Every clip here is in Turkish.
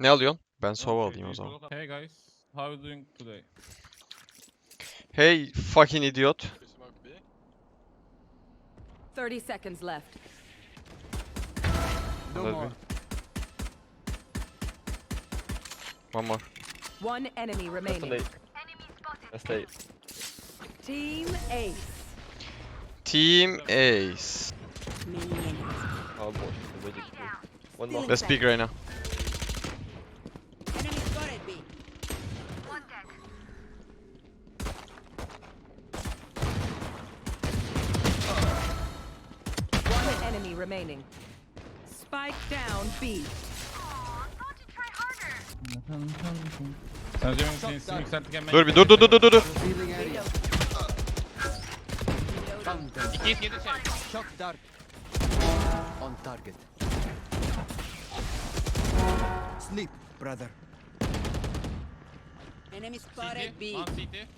Ne alıyorsun? Ben sova alayım o zaman. Hey guys, how are you doing today? Hey fucking idiot. Smoke B. 30 seconds left. No more. One more. One enemy remaining. Stay. Team Ace. Team Ace. How boş. Böyle gidiyor. One more. Let's pick right now. Enemy spotted B. One enemy remaining. Spike down B. Sen önce benim sesimi yükseltirken ben... Dur bir dur dur dur dur dur. Revealing area. Hit yedi şey. Shock dart. On target. Sleep, brother. Enemy CT, one CT.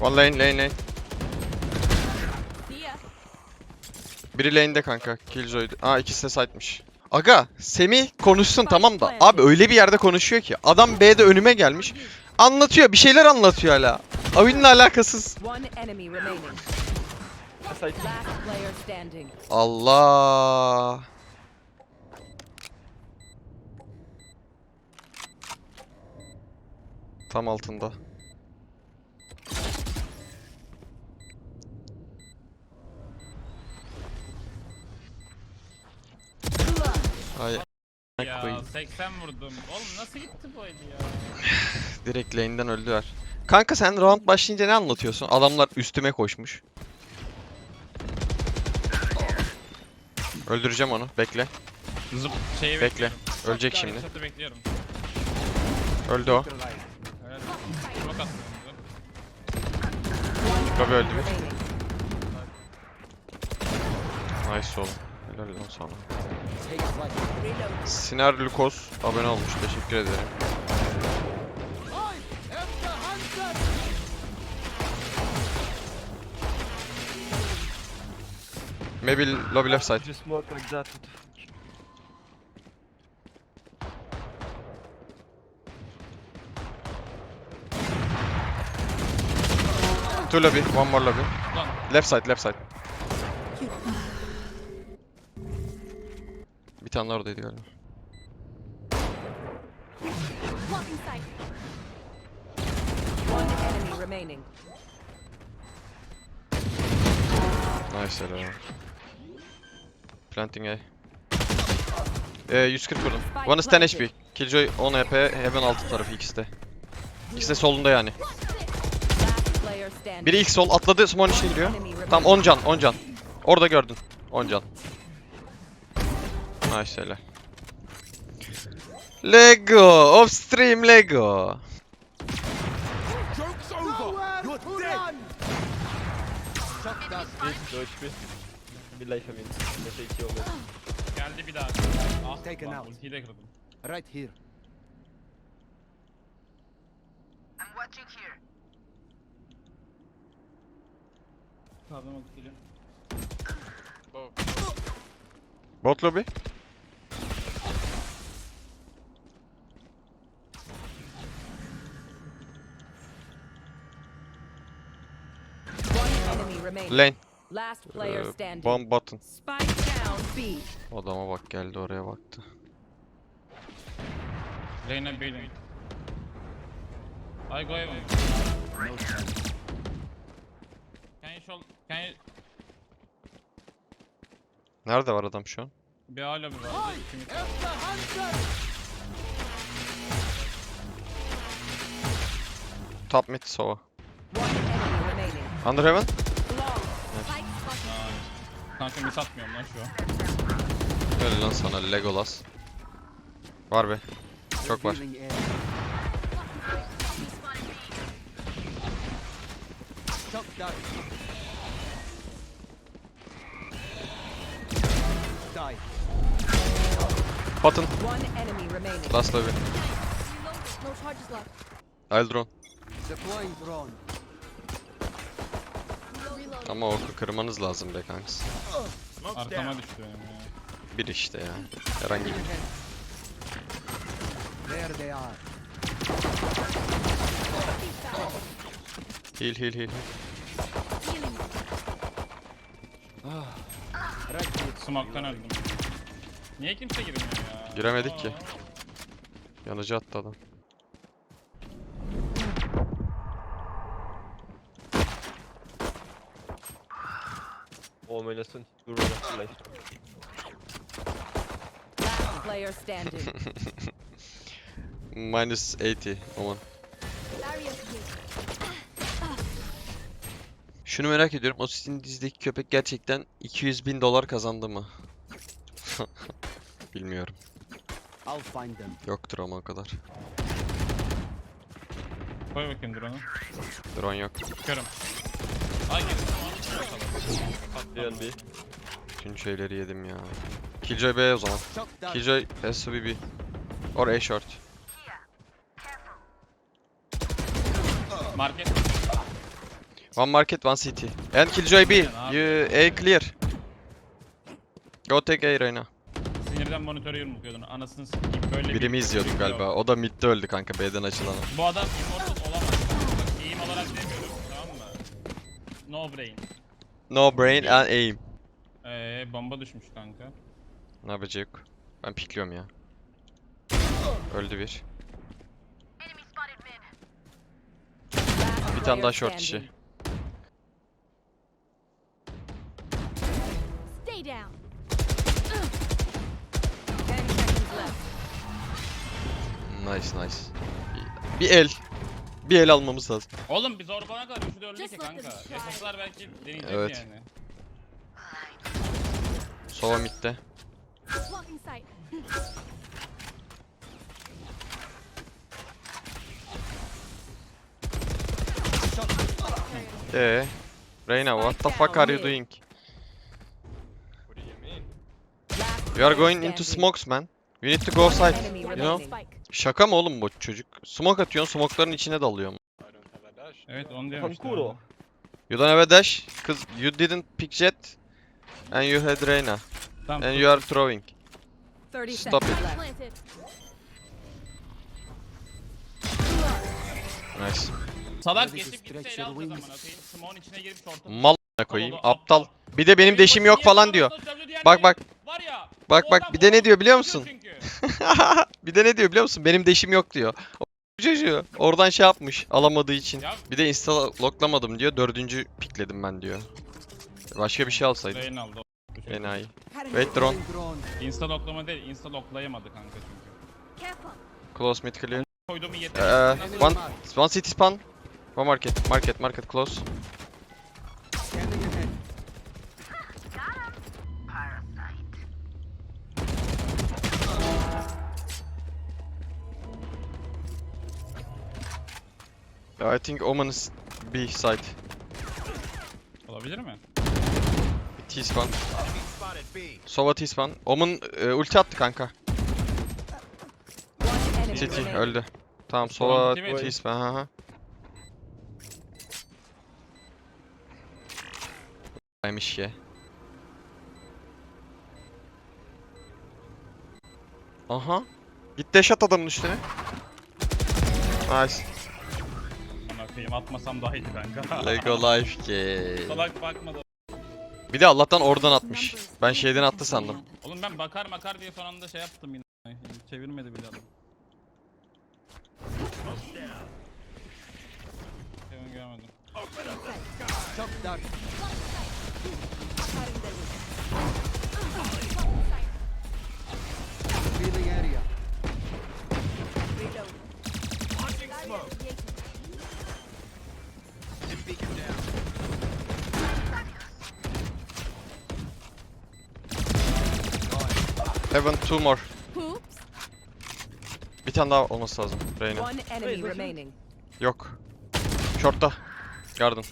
One lane lane lane. Here. Biri lane'de kanka. Killjoy'du. Aa ikisi de site'miş. Aga Semih konuşsun tamam da. Abi öyle bir yerde konuşuyor ki. Adam B'de önüme gelmiş. Anlatıyor bir şeyler anlatıyor hala. Oyunla alakasız. Allah. Tam altında. Ya koyayım. 80 vurdum. Oğlum nasıl gitti bu el ya? direkt lane'den öldüler. Kanka sen round başlayınca ne anlatıyorsun? Adamlar üstüme koşmuş. Öldüreceğim onu. Bekle. Zıp şeyi Bekle. bekliyorum. Ölecek Daha şimdi. headshot'ı bekliyorum. Öldü o. Attım. Tabii öldü bir. Nice oğlum. Helal lan sana. Siner Lukos abone olmuş. Teşekkür ederim. Maybe lobby left side. Just smoke like that. Two lobby, one more lobby. Left side, left side. Bir tane oradaydı galiba. Nice helal. Planting A. Ee, 140 vurdum. One is 10 HP. Killjoy 10 HP, Heaven altı tarafı ikisi de. İkisi de solunda yani. Biri ilk sol atladı, Smoke'un içine giriyor. Tam 10 can, 10 can. Orada gördün. 10 can. Nice. Lego, off stream Lego. Bir, life emin. Oldu. geldi bir daha. Ah Taken lan out. ultiyi de kırdım. Right here. Kaldım ultiyle. Bow. Bot lobby. One enemy remaining. Lane. Last player Ee, standing. bomb button. Spike down B. Adama bak geldi oraya baktı. Reyna B'yle. I go. No chance. Can you show... Can you... Nerede var adam şu an? Bir A lobby var. Top mid sova. Under heaven. Kanka mid atmıyorum lan şu an. Öyle lan sana Legolas. Var be. Çok var. Button. One enemy remaining. Last lobby. No charges left. I'll drone. Deploying drone. Ama orku kırmanız lazım be kanks. Arkama düştü benim ya. Bir işte ya. Herhangi bir. There they are. Heal heal heal. Smoke'tan öldüm. Niye kimse girmiyor ya? Giremedik ki. Yanıcı attı adam. Oynasın. Nice. Last player standing. Minus 80. Aman. Şunu merak ediyorum. O sizin dizideki köpek gerçekten 200 bin dolar kazandı mı? Bilmiyorum. I'll find them. Yoktur ama o kadar. Koy bakayım drone'u. Drone yok. Çıkarım. Ay girdim. Diyen bir. Bütün şeyleri yedim ya. Killjoy B o zaman. Killjoy has to be B. Or A short. Market. One market, one city. And Killjoy B. You A clear. Go take A Reyna. Sinirden monitörü yumrukuyordun. Anasını sikeyim. Böyle bir Birimi izliyordum yok. galiba. O da midde öldü kanka B'den açılan. Bu adam immortal olamaz. Eğim olarak demiyorum. Tamam mı? No brain. No brain and aim. Eee bomba düşmüş kanka. Ne yapacak? Ben pikliyorum ya. Öldü bir. Bir tane daha short standing. işi. Stay down. Nice nice. Bir el. Bir el almamız lazım. Oğlum biz orbana kadar üçü de öldü Just ki let kanka. Yaşasalar belki deneyecek Evet. yani. Sova midde. Blocking sight. Ee, Reyna what the fuck are you doing? You are going into smokes man. You need to go side. You know? spike. Şaka mı oğlum bu çocuk? Smoke atıyorsun, smoke'ların içine dalıyor. Dash. Evet onu diyorum işte. Kankuro. You don't have a dash, cause you didn't pick jet. And you had Reyna. Tamam. And you are throwing. 30 Stop it. Nice. Salak geçip gitse ele. Smoke'un içine girip short'a. Mal a**ına koyayım. Aptal. Bir de benim deşim yok falan diyor. Bak, bak. Var ya. Bak bak bir de ne diyor biliyor musun? bir de ne diyor biliyor musun? Benim deşim yok diyor. O çocuğu oradan şey yapmış alamadığı için. Bir de insta locklamadım diyor. Dördüncü pikledim ben diyor. Başka bir şey alsaydım. Rain aldı. Enayi. Wait, drone. Insta loklama değil, insta loklayamadı kanka çünkü. Close mid clear. Koyduğumu Ee, yeter. one, one city span. One market. Market, market close. I think Omen is B side. Olabilir mi? T spawn. Sova T spawn. Omen e, ulti attı kanka. Remaining. öldü. Tamam Sova ulti mi? T spawn. Ha ha. Aymış ye. Aha. Git dash at adamın üstüne. Nice. Bana koyayım atmasam daha iyiydi kanka. Lego life ki. Salak bakmadı. Bir de Allah'tan oradan atmış. Ben şeyden attı sandım. Oğlum ben bakar makar diye son anda şey yaptım yine. Çevirmedi bile adam. Kevin görmedim. Shock dart. Heaven two more. Oops. Bir tane daha olması lazım. Reyna. One enemy remaining. Yok. Short'ta. Garden.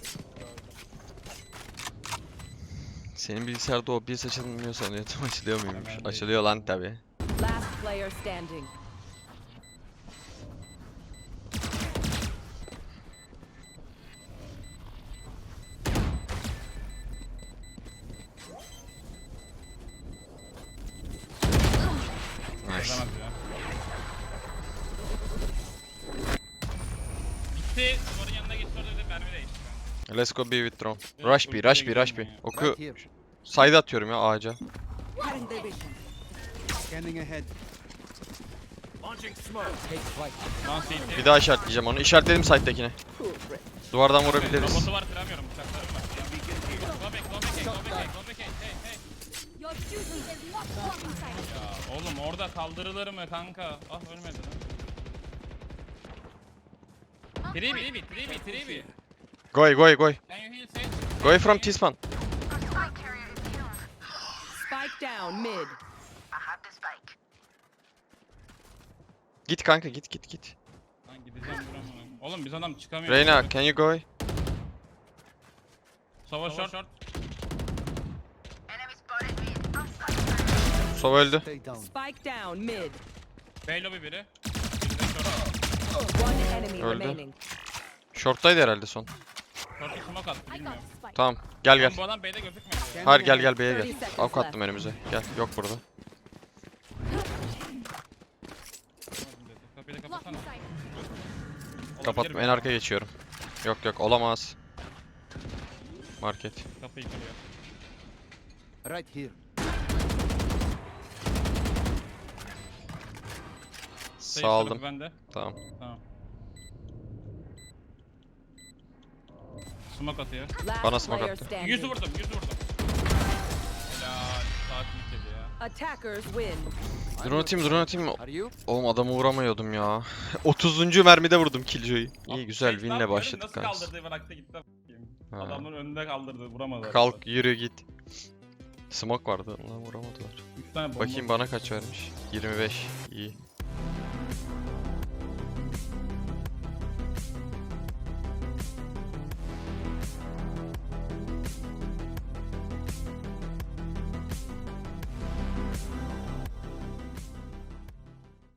Senin bilgisayarda o bir açılmıyor sanıyordum. Açılıyor muymuş? Açılıyor lan tabi. Last player standing. Nice. Gitti. Duvarın yanına geçti orada bir de mermi değişti. Let's go B with drone. Evet, Rush B, ultiye rush B, rush B. ya. Oku. Side atıyorum ya ağaca. Cutting their vision. Scanning ahead. Launching smoke. Take flight. Lan CT. Bir daha işaretleyeceğim onu. İşaretledim side'dekini. Duvardan vurabiliriz. Robotu var kıramıyorum bıçaklarım var. Go back, go back, go back, go back, hey, hey. Your duty is not blocking sight. Ya oğlum orada kaldırılır mı kanka? Ah ölmedi lan. Tribi, tribi, tribi, tribi. Goy goy goy. Goy from T-spawn. Spike down mid. Git kanka git git git. Lan gideceğim vuramam. Oğlum biz adam çıkamıyoruz. Reyna can you go? Sova short. short. Sova öldü. Spike down mid. B lobby biri. One enemy Öldü. remaining. Short'taydı herhalde son. Short'u smoke attı bilmiyorum. Tamam. Gel gel. Bu adam B'de gözükmedi ya. Hayır gel gel B'ye 30 gel. Avuk attım önümüze. Gel. Yok burada. Kapıyı da kapatsana. Olabilir Kapattım. mi? En arkaya geçiyorum. Yok yok olamaz. Market. Kapıyı kırıyor. Right here. Sağ aldım. Bende. Tamam. Tamam. Smoke atıyor. Bana smoke attı. standing. 100 vurdum, 100 vurdum. Helal. Sakin dedi ya. Attackers win. Drone atayım drone atayım? Are you? Oğlum adamı vuramıyordum ya. 30. mermide vurdum Killjoy'u. İyi güzel winle başladık Nasıl kanka. kaldırdı bıraktı gitti. Ha. Adamın önünde kaldırdı vuramadı. Kalk yürü git. Smoke vardı lan vuramadılar. Bakayım bana kaç vermiş. 25. İyi.